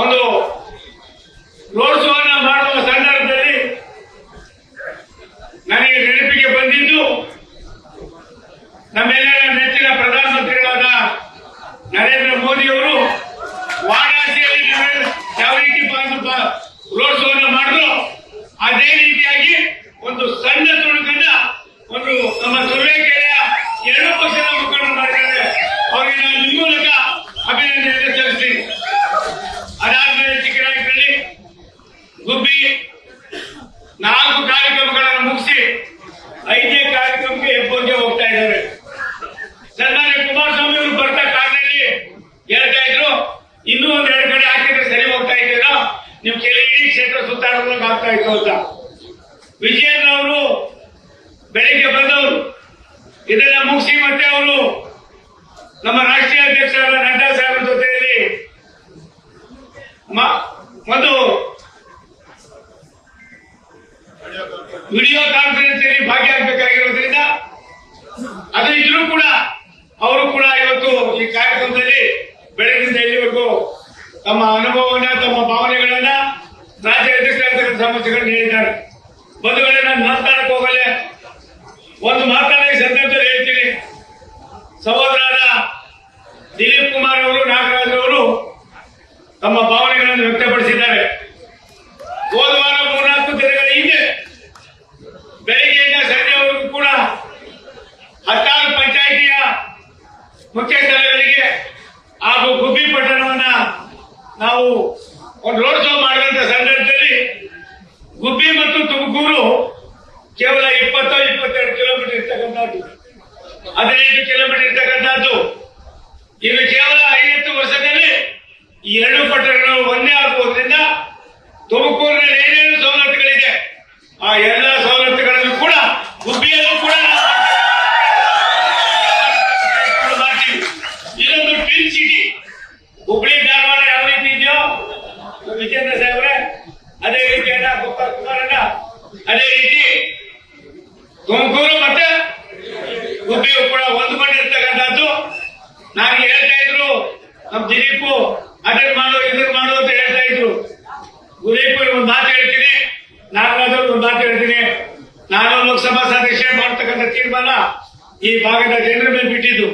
Cuando ನಮ್ಮ ರಾಷ್ಟ್ರೀಯ ಅಧ್ಯಕ್ಷರಾದ ನಡ್ಡಾ ಸಾಹೇಬರ ಜೊತೆಯಲ್ಲಿ ಒಂದು ವಿಡಿಯೋ ಕಾನ್ಫರೆನ್ಸ್ ಅಲ್ಲಿ ಭಾಗಿಯಾಗಬೇಕಾಗಿರೋದ್ರಿಂದ ಅದು ಇದ್ರೂ ಕೂಡ ಅವರು ಕೂಡ ಇವತ್ತು ಈ ಕಾರ್ಯಕ್ರಮದಲ್ಲಿ ಬೆಳಗಿನಿಂದ ಇಲ್ಲಿವರೆಗೂ ತಮ್ಮ ಅನುಭವವನ್ನ, ತಮ್ಮ ಭಾವನೆಗಳನ್ನ ರಾಜ್ಯ ಅಧ್ಯಕ್ಷರಾದ ಸಮಸ್ಯೆಗಳನ್ನ ಹೇಳಿದ್ದಾರೆ ಬಂಧುಗಳೇ, ನಾನು ಮಾತಾಡಕ್ ಹೋಗಲ್ಲ. ಒಂದು ಮಾತನ್ನ ಈ ಸಂದರ್ಭದಲ್ಲಿ ಹೇಳ್ತೀನಿ ಸಹೋದರರ ದಿಲೀಪ್ ಕುಮಾರ್ ಅವರು ನಾಗರಾಜ್ ಅವರು ತಮ್ಮ ಭಾವನೆಗಳನ್ನು ವ್ಯಕ್ತಪಡಿಸಿದ್ದಾರೆ ಹೋದ ವಾರ ಮೂರ್ನಾಲ್ಕು ದಿನಗಳ ಹಿಂದೆ ಬೆಳಗ್ಗೆಯಿಂದ ಸಂಜೆವರೆಗೂ ಕೂಡ ಹತ್ತಾರು ಪಂಚಾಯಿತಿಯ ಮುಖ್ಯ ಸ್ಥಳಗಳಿಗೆ ಹಾಗೂ ಗುಬ್ಬಿ ಪಟ್ಟಣವನ್ನ ನಾವು ಒಂದು ರೋಡ್ ಶೋ ಮಾಡಿದಂತ ಸಂದರ್ಭದಲ್ಲಿ ಗುಬ್ಬಿ ಮತ್ತು ತುಮಕೂರು ಕೇವಲ ಇಪ್ಪತ್ತು ಇಪ್ಪತ್ತೆರಡು ಕಿಲೋಮೀಟರ್ ಇರ್ತಕ್ಕಂಥದ್ದು ಹದಿನೈದು ಕಿಲೋಮೀಟರ್ ಇರ್ತಕ್ಕಂಥದ್ದು ಇನ್ನು ಕೇವಲ ಐವತ್ತು ವರ್ಷದಲ್ಲಿ ಈ ಎರಡು ಪಟ್ಟಣಗಳು ಒಂದೇ ಆಗುವುದರಿಂದ ತುಮಕೂರಿನಲ್ಲಿ ಏನೇನು ಸವಲತ್ತುಗಳಿದೆ ಆ ಎಲ್ಲ ಸವಲತ್ತುಗಳನ್ನು ಕೂಡ ಗುಬ್ಬಿಯಲ್ಲೂ ಕೂಡ ನಾವು ಮಾಡ್ತೀವಿ ಇದೊಂದು ಟ್ವಿನ್ ಸಿಟಿ ಹುಬ್ಳಿ ಧಾರವಾಡ ಯಾವ ರೀತಿ ಇದೆಯೋ ವಿಜೇಂದ್ರ ಸಾಹೇಬ್ರೆ ಅದೇ ರೀತಿಯನ್ನ ಗೋಪಾಲ್ ಕುಮಾರಣ್ಣ ಅದೇ ರೀತಿ ತುಮಕೂರು ಮತ್ತೆ ಗುಬ್ಬಿಯು ಕೂಡ ಹೊಂದ್ಕೊಂಡಿರ್ತಕ್ಕಂಥದ್ದು ನನಗೆ ಹೇಳ್ತಾ ಇದ್ರು ನಮ್ ದಿಲೀಪು ಅದನ್ನ ಮಾಡು ಇದನ್ನ ಮಾಡು ಅಂತ ಹೇಳ್ತಾ ಇದ್ರು ದಿಲೀಪ್ ಒಂದು ಮಾತು ಹೇಳ್ತೀನಿ ನಾಗರಾಜ್ ಅವ್ರಿಗೆ ಒಂದು ಮಾತು ಹೇಳ್ತೀನಿ ನಾನು ಲೋಕಸಭಾ ಸದಸ್ಯ ಮಾಡ್ತಕ್ಕಂಥ ತೀರ್ಮಾನ ಈ ಭಾಗದ ಜನರ ಮೇಲೆ ಬಿಟ್ಟಿದ್ದು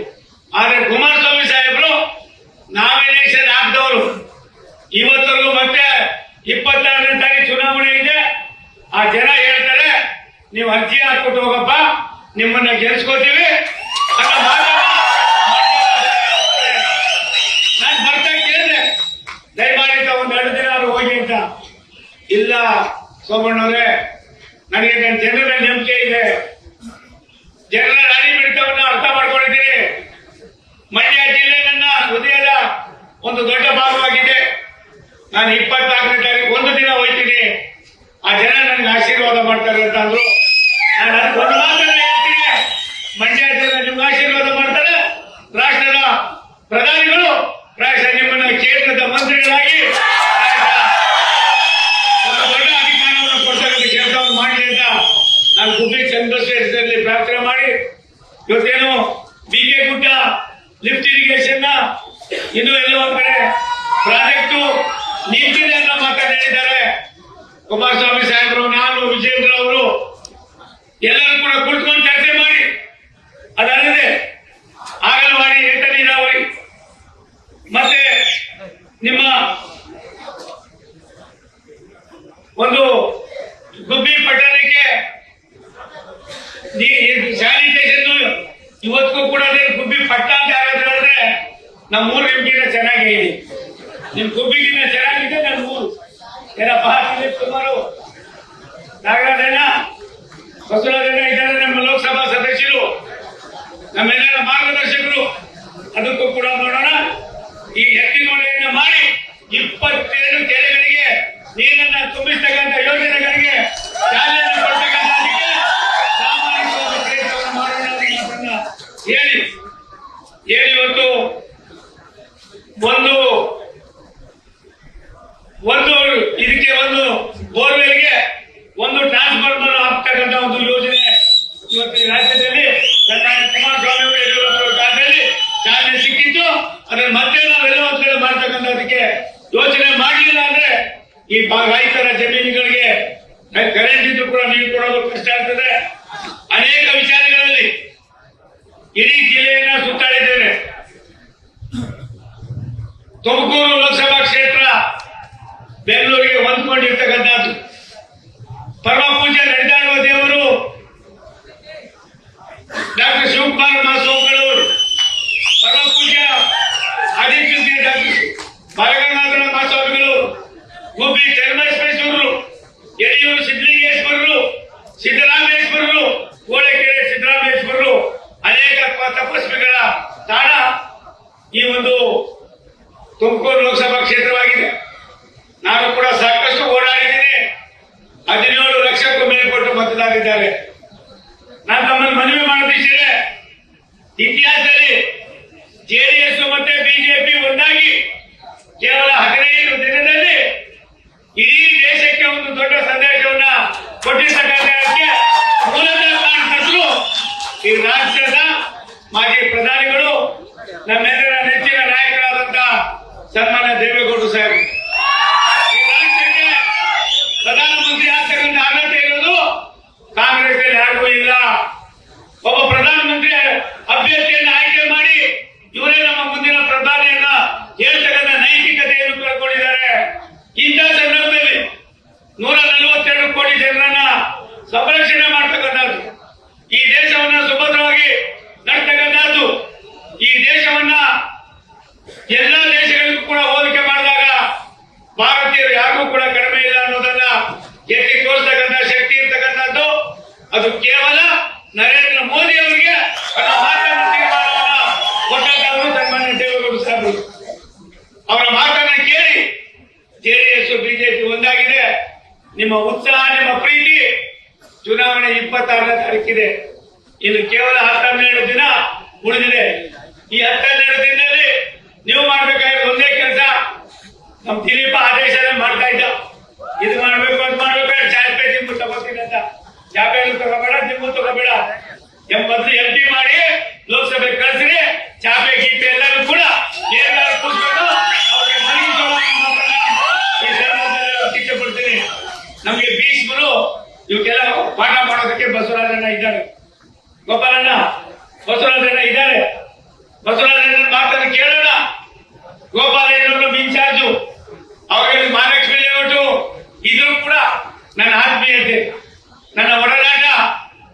ಆದ್ರೆ ಕುಮಾರಸ್ವಾಮಿ ಸಾಹೇಬರು ನಾಮಿನೇಷನ್ ಹಾಕಿದವರು ಇವತ್ತರೆಗೂ ಮತ್ತೆ ಇಪ್ಪತ್ತಾರನೇ ತಾರೀಕು ಚುನಾವಣೆ ಇದೆ. ಆ ಜನ ಹೇಳ್ತಾರೆ, ನೀವು ಅರ್ಜಿ ಹಾಕ್ಬಿಟ್ಟು ಹೋಗಪ್ಪ, ನಿಮ್ಮನ್ನ ಗೆಲ್ಸ್ಕೋತೀವಿ. ನಾನು ಬರ್ತಾ ಕೇಳಿದೆ ದಯಮಾಡಿ ತಾವು ಒಂದು ಎರಡು ದಿನ ಹೋಗಿ ಅಂತ. ಇಲ್ಲ ಸೋಮಣ್ಣವ್ರೆ ನನಗೆ ನನ್ನ ಜನರ ನಂಬಿಕೆ ಇದೆ. ಜನರ ರಾಣಿ ಬಿಡಿತವನ್ನು ಅರ್ಥ ಮಾಡ್ಕೊಂಡಿದ್ದೀನಿ. ಮಂಡ್ಯ ಜಿಲ್ಲೆ ನನ್ನ ಹೃದಯದ ಒಂದು ದೊಡ್ಡ ನಾನು ಇಪ್ಪತ್ನಾಲ್ಕನೇ ತಾರೀಕು ಒಂದು ದಿನ ಹೋಯ್ತೀನಿ. ಆ ಜನ ನನಗೆ ಆಶೀರ್ವಾದ ಮಾಡ್ತಾರೆ ಅಂತಂದ್ರು ನಾನು ಒಂದು ಮಾತನ್ನ ಹೇಳ್ತೀನಿ ಮಂಡ್ಯ ಜನ ನಿಮ್ಗೆ ಆಶೀರ್ವಾದ ಮಾಡ್ತಾರೆ ರಾಷ್ಟ್ರದ ಪ್ರಧಾನಿಗಳು ಪ್ರಾಯಶಃ ನಿಮ್ಮನ್ನ ಕ್ಷೇತ್ರದ ಮಂತ್ರಿಗಳಾಗಿ ಪ್ರಾಯಶಃ ಒಂದು ದೊಡ್ಡ ಅಧಿಕಾರವನ್ನು ಕೊಡ್ತಕ್ಕಂಥ ಕೆಲಸವನ್ನು ಮಾಡಿ ಅಂತ ನಾನು ಗುಬ್ಬಿ ಚಂದ್ರಶೇಖರದಲ್ಲಿ ಪ್ರಾರ್ಥನೆ ಮಾಡಿ ಇವತ್ತೇನು ಬಿ ಕೆ ಗುಡ್ಡ ಲಿಫ್ಟ್ ಇರಿಗೇಷನ್ನ ಇನ್ನು ಎಲ್ಲೋ ಒಂದ್ ಕಡೆ ಪ್ರಾಜೆಕ್ಟು ನಿಂತಿದೆ ಅನ್ನೋ ಮಾತನ್ನ ಹೇಳಿದ್ದಾರೆ ಕುಮಾರಸ್ವಾಮಿ ಸಾಹೇಬರು ನಾನು ವಿಜೇಂದ್ರ ಅವರು ಎಲ್ಲರೂ ಕೂಡ ಕುಳಿತುಕೊಂಡು ಚರ್ಚೆ ಮಾಡಿ ಅದಲ್ಲದೆ ಆಗಲವಾಡಿ ಏತ ನೀರಾವರಿ ಮತ್ತೆ ನಿಮ್ಮ ಒಂದು ಗುಬ್ಬಿ ಪಟ್ಟಣಕ್ಕೆ ಸ್ಯಾನಿಟೇಷನ್ ಇವತ್ತಿಗೂ ಕೂಡ ಅದೇ ಗುಬ್ಬಿ ಪಟ್ಟ ಅಂತ ಹೇಳಿದ್ರೆ ನಮ್ಮ ಊರು ನಿಮ್ಗಿನ್ನ ಚೆನ್ನಾಗಿ ನಿಮ್ ಗುಬ್ಬಿಗಿನ್ನ ಚೆನ್ನಾಗಿದೆ ನನ್ನ ಊರು. ಏನಪ್ಪ ಸುಮಾರು ನಾಗರಾಜಣ್ಣ? ಬಸವರಾಜಣ್ಣ ಇದ್ದಾರೆ ನಮ್ಮ ಲೋಕಸಭಾ ಸದಸ್ಯರು. ನಮ್ಮೆಲ್ಲರ ಮಾರ್ಗದರ್ಶಕರು. ಅದಕ್ಕೂ ಕೂಡ ಮಾಡೋಣ ಈ ಎತ್ತಿನೊಳೆಯನ್ನ ಮಾಡಿ ಇಪ್ಪತ್ತೇಳು ಕೆರೆಗಳಿಗೆ ನೀರನ್ನ ತುಂಬಿಸ್ತಕ್ಕಂಥ ಯೋಜನೆಗಳಿಗೆ ಈ ರೈತರ ಜಮೀನುಗಳಿಗೆ ಕರೆಂಟ್ ಇದ್ರು ಕೂಡ ನೀರು ಕೊಡೋದು ಕಷ್ಟ ಆಗ್ತದೆ. ಅನೇಕ ವಿಚಾರಗಳಲ್ಲಿ ಇಡೀ ಜಿಲ್ಲೆಯನ್ನ ಸುತ್ತಾಡಿದ್ದೇನೆ. ತುಮಕೂರು ಲೋಕಸಭಾ ಕ್ಷೇತ್ರ ಬೆಂಗಳೂರಿಗೆ ಹೊಂದ್ಕೊಂಡಿರ್ತಕ್ಕಂಥದ್ದು. ಪರಮ ಪೂಜೆ ನಡೆದಾಡುವ ದೇವರು ಡಾಕ್ಟರ್ ಶಿವಕುಮಾರ್ ಮಾಸೋಗಳವರು ಪರಮ ಪೂಜೆ ಅಧಿಕೃತ ಡಾಕ್ಟರ್ ಬಾಲಗಂಗಾಧರ ಮಾಸೋಗಳು ಗುಬ್ಬಿ ಚನ್ನಬಸವೇಶ್ವರರು ಯಡಿಯೂರು ಸಿದ್ದಲಿಂಗೇಶ್ವರರು, ಸಿದ್ದರಾಮೇಶ್ವರರು, ಗೋಳೆಕೆರೆ ಸಿದ್ದರಾಮೇಶ್ವರರು, ಅನೇಕ ತಪಸ್ವಿಗಳ ತಾಣ ಈ ಒಂದು ತುಮಕೂರು ಲೋಕಸಭಾ ಕ್ಷೇತ್ರವಾಗಿದೆ. ನಾನು ಕೂಡ ಸಾಕಷ್ಟು ಓಡಾಡಿದ್ದೀನಿ ಹದಿನೇಳು ಲಕ್ಷಕ್ಕೂ ಮೇಲ್ಪಟ್ಟು ಮತದಾರಿದ್ದಾರೆ. ನಾನು ತಮ್ಮನ್ನು ಮನವಿ ಮಾಡುತ್ತಿದ್ದೇನೆ ಇತಿಹಾಸದಲ್ಲಿ ಜೆಡಿಎಸ್ ಮತ್ತೆ ಬಿಜೆಪಿ ಒಂದಾಗಿ ಕೇವಲ ಹದಿನೈದು ದಿನ ಈ ರಾಜ್ಯದ ಮಾಜಿ ಪ್ರಧಾನಿಗಳು ನಮ್ಮೆಲ್ಲರ ನೆಚ್ಚಿನ ನಾಯಕರಾದಂತಹ ಸನ್ಮಾನ್ಯ ದೇವೇಗೌಡರು ಸಾಹೇಬ್ ಅದು ಕೇವಲ ನರೇಂದ್ರ ಮೋದಿ ಅವರಿಗೆ ತನ್ನ ಮಾತನ್ನ ತೀರ್ಮಾನವನ್ನ ಕೊಟ್ಟಂತವರು ಸನ್ಮಾನ್ಯ ದೇವೇಗೌಡ ಅವರ ಮಾತನ್ನ ಕೇಳಿ ಜೆಡಿಎಸ್ ಬಿಜೆಪಿ ಒಂದಾಗಿದೆ. ನಿಮ್ಮ ಉತ್ಸಾಹ, ನಿಮ್ಮ ಪ್ರೀತಿ ಚುನಾವಣೆ ಇಪ್ಪತ್ತಾರನೇ ತಾರೀಕಿದೆ. ಇನ್ನು ಕೇವಲ ಹತ್ತನ್ನೆರಡು ದಿನ ಉಳಿದಿದೆ. ಈ ಹತ್ತನ್ನೆರಡು ದಿನದಲ್ಲಿ ನೀವು ಮಾಡ್ಬೇಕಾಗಿ ಒಂದೇ ಕೆಲಸ, ನಮ್ ದಿಲೀಪ ಆದೇಶ ಮಾಡ್ತಾ ಇದ್ದ. ಇದು ಮಾಡ್ಬೇಕು, ಅದು ಮಾಡ್ಬೇಕು ದಿಂಬು ತಗೋತೀನಿ ಅಂತ. ಚಾಪೆ ತಗೋಬೇಡ ದಿಂಬು ತಗೋಬೇಡ ಎಂಬತ್ತು ಎಂ ಟಿ ಮಾಡಿ ಲೋಕಸಭೆ ಕಳಿಸ್ರಿ, ಚಾಪೆ, ಗೀಪೆ ಎಲ್ಲರೂ ಕೂಡ ಶಿಕ್ಷೆ ಕೊಡ್ತೀನಿ. ನಮ್ಗೆ ಭೀಷ್ಮರು ಇವಕ್ಕೆಲ್ಲ ಪಾಠ ಮಾಡೋದಕ್ಕೆ ಬಸವರಾಜಣ್ಣ ಇದ್ದಾರೆ. ಗೋಪಾಲಣ್ಣ, ಬಸವರಾಜಣ್ಣ ಮಾತನ್ನು ಕೇಳೋಣ ಗೋಪಾಲ ನಮ್ಮ ಇನ್ಚಾರ್ಜು ಅವರಿಗೆ ಮಹಾಲಕ್ಷ್ಮಿ ಲೇಔಟು ಇದು ಕೂಡ ನನ್ನ ಆತ್ಮೀಯತೆ ನನ್ನ ಒಡನಾಟ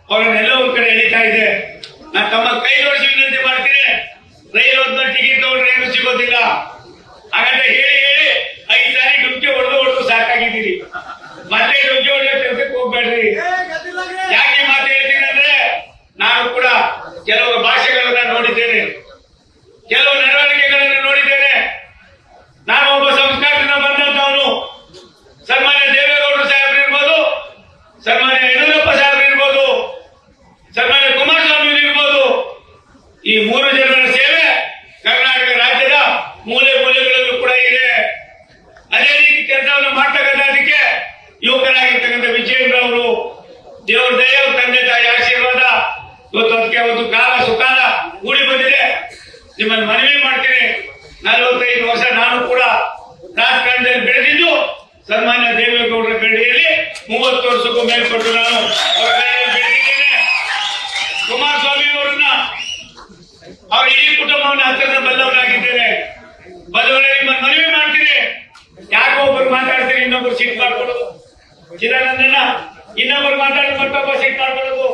ಅವರನ್ನೆಲ್ಲ ಒಂದ್ ಕಡೆ ಎಳಿತಾ ಇದೆ ನಾನು ತಮ್ಮ ಕೈ ಜೋಡಿಸಿ ವಿನಂತಿ ಮಾಡ್ತೀನಿ ರೈಲು ಒಂದು ಟಿಕೆಟ್ ತಗೊಂಡ್ರೆ ಏನು ಸಿಗೋದಿಲ್ಲ ಹಾಗಾದ್ರೆ ಹೇಳಿ ಹೇಳಿ ಐದು ಸಾರಿ ಡುಮ್ಕಿ ಹೊಡೆದು ಹೊಡೆದು ಸಾಕಾಗಿದ್ದೀರಿ ಮತ್ತೆ ಡುಮ್ಕಿ ಹೊಡೆಯೋ ಕೆಲಸಕ್ಕೆ ಹೋಗ್ಬೇಡ್ರಿ ಯಾಕೆ ಈ ಮಾತು ಹೇಳ್ತೀನಿ ಅಂದ್ರೆ ನಾನು ಕೂಡ ಕೆಲವು ಭಾಷೆಗಳನ್ನ ನೋಡಿದ್ದೇನೆ ಕೆಲವು ನಡವಳಿಕೆಗಳನ್ನು ನೋಡಿದ್ದೇನೆ ನಾನು ಒಬ್ಬ ಸಂಸ್ಕಾರದಿಂದ ಬಂದಂತವನು ಸನ್ಮಾನ್ಯ ದೇವೇಗೌಡರು ಸಾಹೇಬ್ರು ಇರ್ಬೋದು ಸನ್ಮಾನ್ಯ ಯಡಿಯೂರಪ್ಪ ಸಾಹೇಬ್ರು ಇರ್ಬೋದು ಸನ್ಮಾನ್ಯ ಕುಮಾರಸ್ವಾಮಿ ಇರ್ಬೋದು ಈ ಮೂರು ಜನರ ಸೇವೆ ಕರ್ನಾಟಕ ರಾಜ್ಯದ ಮೂಲೆ ಮೂಲೆಗಳಲ್ಲೂ ಕೂಡ ಇದೆ ಅದೇ ರೀತಿ ಕೆಲಸವನ್ನು ಮಾಡ್ತಕ್ಕಂಥದಕ್ಕೆ ಯುವಕರಾಗಿರ್ತಕ್ಕಂಥ ವಿಜಯೇಂದ್ರ ಅವರು ದೇವ್ರ ದಯ ಅವ್ರ ತಂದೆ ತಾಯಿ ಆಶೀರ್ವಾದ ಇವತ್ತು ಅದಕ್ಕೆ ಒಂದು ಕಾಲ ಸುಕಾಲ ಕೂಡಿ ಬಂದಿದೆ ನಿಮ್ಮನ್ನು ಮನವಿ ಮಾಡ್ತೇನೆ. ನಲವತ್ತೈದು ವರ್ಷ ನಾನು ಕೂಡ ರಾಜಕಾರಣದಲ್ಲಿ ಬೆಳೆದಿದ್ದು, ಸನ್ಮಾನ್ಯ ದೇವೇಗೌಡರ ಬೆಳ್ಳಿಯಲ್ಲಿ ಮೂವತ್ತು ವರ್ಷಕ್ಕೂ ಮೇಲ್ಪಟ್ಟು ನಾನು ಕುಮಾರಸ್ವಾಮಿ ಅವರನ್ನ ಅವರ ಇಡೀ ಕುಟುಂಬವನ್ನು ಹತ್ತಿರ ಬಲ್ಲವರಾಗಿದ್ದೇನೆ ಬಲ್ಲವರೇ, ನಿಮ್ಮನ್ನು ಮನವಿ ಮಾಡ್ತೀನಿ. ಯಾಕೋ ಒಬ್ಬರು ಮಾತಾಡ್ತೀರಿ ಇನ್ನೊಬ್ರು ಸಿಟ್ ಮಾಡ್ಕೊಳ್ಳೋದು. ಚಿದಾನಂದನ ಇನ್ನೊಬ್ಬರು ಮಾತಾಡಿ ಮತ್ತೊಬ್ಬ ಸಿಟ್ ಮಾಡ್ಕೊಳ್ಳೋದು.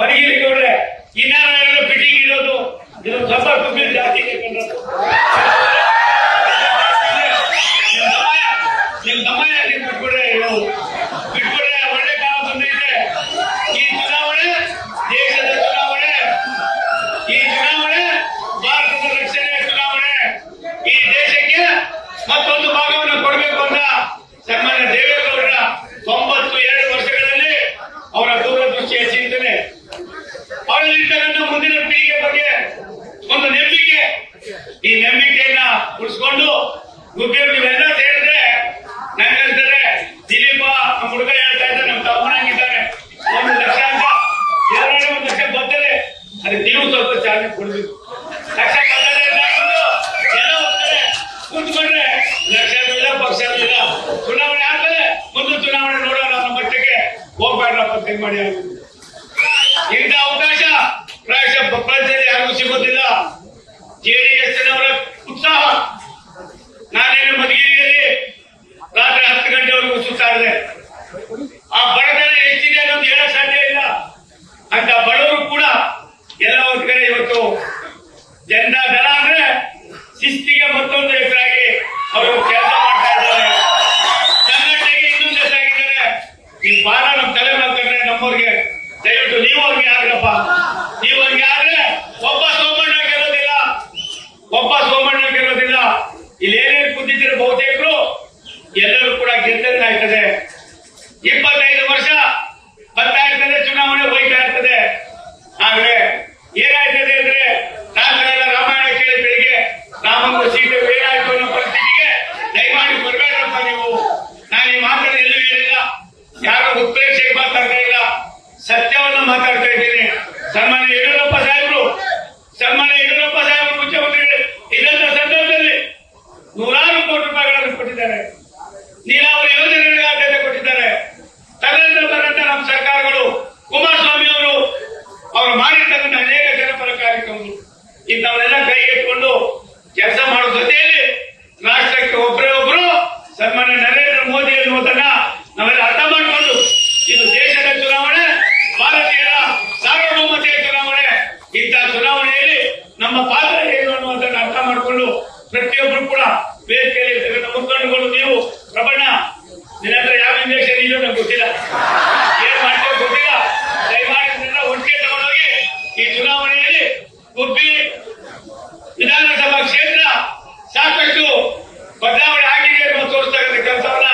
ಪರಿಗಿರಿ ಗೌಡ್ರೆ ಇನ್ನಾರು ಫಿಟ್ಟಿಂಗ್ ಇರೋದು ಇದು ಸ್ವಲ್ಪ ತುಂಬಿ ಜಾಸ್ತಿ ಕೇಳ್ಕೊಂಡ್ರು. ನಿಮ್ ಸಮಯ ನಿಮ್ ಸಮಯ ನೀವು ಬಿಟ್ಬಿಡ್ರೆ ಇದು ಬಿಟ್ಬಿಡ್ರೆ ಒಳ್ಳೆ ಕಾಲ ಬಂದೈತೆ ಈ ಚುನಾವಣೆ ದೇಶದ ಚುನಾವಣೆ ಈ ಚುನಾವಣೆ ಭಾರತದ ರಕ್ಷಣೆಯ ಚುನಾವಣೆ ಈ ದೇಶಕ್ಕೆ ಮತ್ತೊಂದು ಭಾಗವನ್ನು ಕೊಡಬೇಕು ಅಂತ ಸನ್ಮಾನ್ಯ ದೇವೇಗೌಡರ ತೊಂಬತ್ತು ಎರಡು ವರ್ಷಗಳಲ್ಲಿ ಅವರ ದೂರದೃಷ್ಟಿಯ ಚಿಂತನೆ ಅವರಲ್ಲಿರ್ತಕ್ಕಂಥ ಮುಂದಿನ ಪೀಳಿಗೆ ಬಗ್ಗೆ ಒಂದು ನಂಬಿಕೆ ಈ ನಂಬಿಕೆಯನ್ನ ಉಳಿಸ್ಕೊಂಡು ಗುಬ್ಬಿ ನೀವೆಲ್ಲ ಸೇರಿದ್ರೆ ನಂಗಂತಾರೆ ದಿಲೀಪ ನಮ್ಮ ಹುಡುಗ ಹೇಳ್ತಾ ಇದ್ದ ನಮ್ಮ ತಮ್ಮನಾಗಿದ್ದಾರೆ ಒಂದು ಲಕ್ಷ ಅಂತ ಎರಡನೇ ಒಂದು ಲಕ್ಷ ಬರ್ತದೆ ಅದಕ್ಕೆ ನೀವು ಸ್ವಲ್ಪ ಚಾಲನೆ ಕೊಡ್ಬೇಕು ಲಕ್ಷ ಬರ್ತದೆ ಅಂತ ಅಂದ್ಬಿಟ್ಟು ಎಲ್ಲ ಹೋಗ್ತಾರೆ ಕೂತ್ಕೊಂಡ್ರೆ ಲಕ್ಷನೂ ಇಲ್ಲ ಪಕ್ಷನೂ ಇಲ್ಲ ಚುನಾವಣೆ ಆದ್ಮೇಲೆ ಮುಂದೆ ಚುನಾವಣೆ ನೋಡೋಣ ನಮ್ಮ ಮಟ್ಟಕ್ಕೆ ಹೋಗ್ಬೇಡ್ರಪ್ಪ ಕೈ ಮಾಡಿ ಇಂಥ ಅವಕಾಶ ಪ್ರಾಯಶಃ ಪ್ರಪಂಚದಲ್ಲಿ ಯಾರಿಗೂ ಸಿಗೋದಿಲ್ಲ. ಜೆಡಿಎಸ್ ನವರ ಉತ್ಸಾಹ. ನಾನೇನು ಮಧುಗಿರಿಯಲ್ಲಿ ರಾತ್ರಿ ಹತ್ತು ಗಂಟೆವರೆಗೂ ಸುತ್ತಾಡಿದೆ ಆ ಬಡತನ ಎಷ್ಟಿದೆ ಅನ್ನೋದು ಹೇಳಕ್ ಸಾಧ್ಯ ಇಲ್ಲ. ಅಂತ ಬಡವರು ಕೂಡ ಎಲ್ಲ ಒಂದ್ ಕಡೆ ಇವತ್ತು ಜನ ದಳ ಅಂದ್ರೆ ಶಿಸ್ತಿಗೆ ಮತ್ತೊಂದು ಹೆಸರಾಗಿ ಅವರು ಕೆಲಸ ಮಾಡ್ತಾ ಇದ್ದಾರೆ ಸಂಘಟನೆಗೆ ಇನ್ನೊಂದು ಹೆಸರಾಗಿದ್ದಾರೆ ಈ ಭಾರ ನಮ್ಮ ತಲೆ ಮೇಲೆ ತಂದ್ರೆ ನಮ್ಮ ಯಾರಪ್ಪ ನೀವು ಯಾರೇ ಒಬ್ಬ ಸೋಮಣ್ಣ ಗೆಲ್ಲೋದಿಲ್ಲ. ಒಬ್ಬ ಸೋಮಣ್ಣ ಗೆಲ್ಲೋದಿಲ್ಲ. ಇಲ್ಲಿ ಏನೇನು ಕುಂತಿದ್ದೀರ ಬಹುತೇಕರು? ಎಲ್ಲರೂ ಕೂಡ ಗೆದ್ದನೇ ಆಗ್ತದೆ. ಇಪ್ಪತ್ತೈದು ವರ್ಷ ಬರ್ತಾ ಇರ್ತದೆ, ಚುನಾವಣೆ ಹೋಯ್ತಾ ಇರ್ತದೆ. ಆದ್ರೆ ಏನಾಯ್ತದೆ ಅಂದ್ರೆ ರಾತ್ರೆಲ್ಲ ರಾಮಾಯಣ ಕೇಳಿ ಬೆಳಿಗ್ಗೆ ಸೀತೆ ಮಾಡಿರ್ತಕ್ಕಂಥ ಅನೇಕ ಜನಪರ ಕಾರ್ಯಕ್ರಮಗಳು ಇಂಥವನ್ನೆಲ್ಲ ಗುಬ್ಬಿ ವಿಧಾನಸಭಾ ಕ್ಷೇತ್ರ ಸಾಕಷ್ಟು ಬದಲಾವಣೆ ಆಗಿದೆ ಅನ್ನೋ ತೋರಿಸ್ತಕ್ಕಂಥ ಕೆಲಸವನ್ನ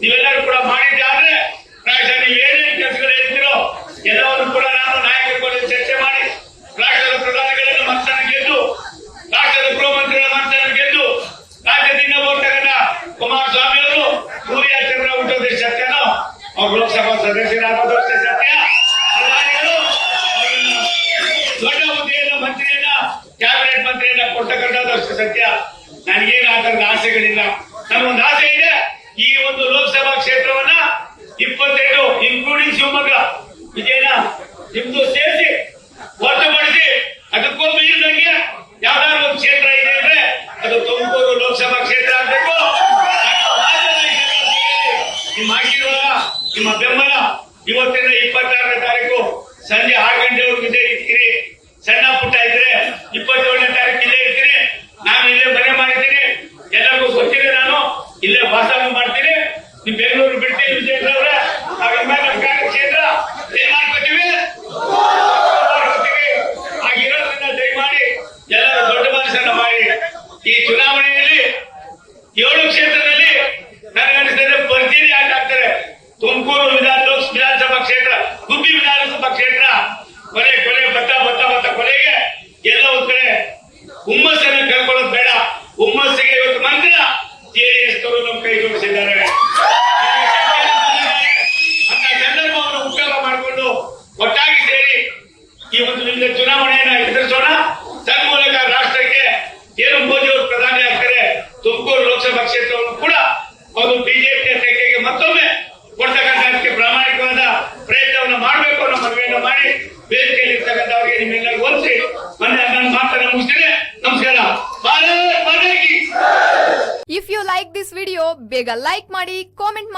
ನೀವೆಲ್ಲರೂ ಕೂಡ ಮಾಡಿದ್ದಾದ್ರೆ ಪ್ರಾಯಶಃ ನೀವು ಏನೇನು ಕೆಲಸಗಳು ಹೇಳ್ತೀರೋ ಎಲ್ಲವನ್ನು ಕೂಡ ನಾನು ನಾಯಕರ ಚರ್ಚೆ ಮಾಡಿ ರಾಷ್ಟ್ರದ ಪ್ರಧಾನಿಗಳನ್ನು ಮನಸ್ಸನ್ನು ಗೆದ್ದು, ರಾಷ್ಟ್ರದ ಗೃಹ ಮಂತ್ರಿಗಳ ಮನಸ್ಸನ್ನು ಗೆದ್ದು, ರಾಜ್ಯದಿಂದ ಹೋಗ್ತಕ್ಕಂಥ ಕುಮಾರಸ್ವಾಮಿ ಅವರು ಸೂರ್ಯಾಚಂದ್ರ ಹುಟ್ಟೋದೇ ಸತ್ಯನೋ ಅವ್ರು ಲೋಕಸಭಾ ಸದಸ್ಯರಾಗೋದು ನನಗೇನು ಆ ಆಸೆಗಳಿಲ್ಲ. ನನಗೊಂದು ಆಸೆ ಇದೆ ಈ ಒಂದು ಲೋಕಸಭಾ ಕ್ಷೇತ್ರವನ್ನ ಇಪ್ಪತ್ತೆಂಟು ಇನ್ಕ್ಲೂಡಿಂಗ್ ಶಿವಮೊಗ್ಗ ಇದೇನ ನಿಮ್ದು ಸೇರಿಸಿ, ಹೊರತುಪಡಿಸಿ ಅದಕ್ಕೂ ಮೀರಿದಂಗೆ ಯಾವ್ದಾದ್ರು ಒಂದು ಕ್ಷೇತ್ರ ಇದೆ ಅಂದ್ರೆ ಅದು ತುಮಕೂರು ಲೋಕಸಭಾ ಕ್ಷೇತ್ರ ಆಗ್ಬೇಕು. ನಿಮ್ಮ ಆಶೀರ್ವಾದ, ನಿಮ್ಮ ಬೆಂಬಲ ಇವತ್ತಿನ ಇಪ್ಪತ್ತಾರನೇ ತಾರೀಕು ಸಂಜೆ ಆರು ಗಂಟೆವರೆಗೂ ಸೇರಿ ಇರ್ತೀರಿ. ಸಣ್ಣ ಪುಟ್ಟ ಇದ್ರೆ ಇಪ್ಪತ್ತೇಳನೇ ತಾರೀಕು ಇಲ್ಲೇ ಇರ್ತೀನಿ ನಾನು ಇಲ್ಲೇ ಮನೆ ಮಾಡಿದ್ದೀನಿ ಎಲ್ಲರಿಗೂ ಗೊತ್ತಿದೆ ನಾನು ಇಲ್ಲೇ ವಾಸನ ಮಾಡ್ತೀನಿ ನೀವು ಬೆಂಗಳೂರು ಬಿಡ್ತೀನಿ ವಿಜಯೇಂದ್ರ ಅವರೇ ನಾವೆಲ್ಲ ನಮ್ಮ ಕಾರ್ಯಕ್ಷೇತ್ರ ಏನ್ ಮಾಡ್ಕೊತೀವಿ ಆಗಿರೋದ್ರಿಂದ ದಯಮಾಡಿ ಎಲ್ಲರೂ ದೊಡ್ಡ ಮನಸ್ಸನ್ನ ಮಾಡಿ ಈ ಚುನಾವಣೆಯಲ್ಲಿ ಏಳು ಕ್ಷೇತ್ರದಲ್ಲಿ ನನಗನ್ನಿಸ್ತದೆ ಭರ್ಜರಿ ಆಟ ಆಗ್ತಾರೆ ತುಮಕೂರು ವಿಧಾನ ಲೋಕ ವಿಧಾನಸಭಾ ಕ್ಷೇತ್ರ ಗುಬ್ಬಿ ವಿಧಾನಸಭಾ ಕ್ಷೇತ್ರ ಕೊನೆ ಕೊನೆ ಬತ್ತ ಬತ್ತ ಬತ್ತ ಕೊನೆಗೆ ಎಲ್ಲ ಒಂದ್ ಕಡೆ ಹುಮ್ಮಸ್ಸನ್ನ ಕಳ್ಕೊಳ್ಳೋದು ಬೇಡ ಹುಮ್ಮಸ್ಸಿಗೆ ಇವತ್ತು ಮಂತ್ರ ಜೆಡಿಎಸ್ ಅವರು ನಮ್ಮ ಕೈ ಜೋಡಿಸಿದ್ದಾರೆ ಅಂತ ಸಂದರ್ಭವನ್ನು ಉಪಯೋಗ ಮಾಡಿಕೊಂಡು ಒಟ್ಟಾಗಿ ಸೇರಿ ಈ ಒಂದು ವಿವಿಧ ಚುನಾವಣೆಯನ್ನ ಎದುರಿಸೋಣ ತನ್ಮೂಲಕ ರಾಷ್ಟ್ರಕ್ಕೆ ಏನು ಮೋದಿ ಅವರು ಪ್ರಧಾನಿ ಆಗ್ತಾರೆ ತುಮಕೂರು ಲೋಕಸಭಾ ಕ್ಷೇತ್ರವನ್ನು ಕೂಡ ಒಂದು ಬಿಜೆಪಿ ತೆಗೆಗೆ ಮತ್ತೊಮ್ಮೆ ಕೊಡ್ತಕ್ಕಂಥದಕ್ಕೆ ಪ್ರಾಮಾಣಿಕವಾದ ಪ್ರಯತ್ನವನ್ನು ಮಾಡಬೇಕು ಅನ್ನೋ ಮನವಿಯನ್ನು ಮಾಡಿ ವೇದಿಕೆಯಲ್ಲಿ ಇರ್ತಕ್ಕಂಥವರಿಗೆ ನಿಮ್ಮೆಲ್ಲರಿಗೂ ಒಲಿಸಿ ಮೊನ್ನೆ ನನ್ನ ಮಾತನ್ನು ಮುಗಿಸ್ತೇನೆ ನಮಸ್ಕಾರ ಭಾರತ್ ಮಾತಾ ಕಿ if you like this video ಬೇಗ ಲೈಕ್ ಮಾಡಿ ಕಾಮೆಂಟ್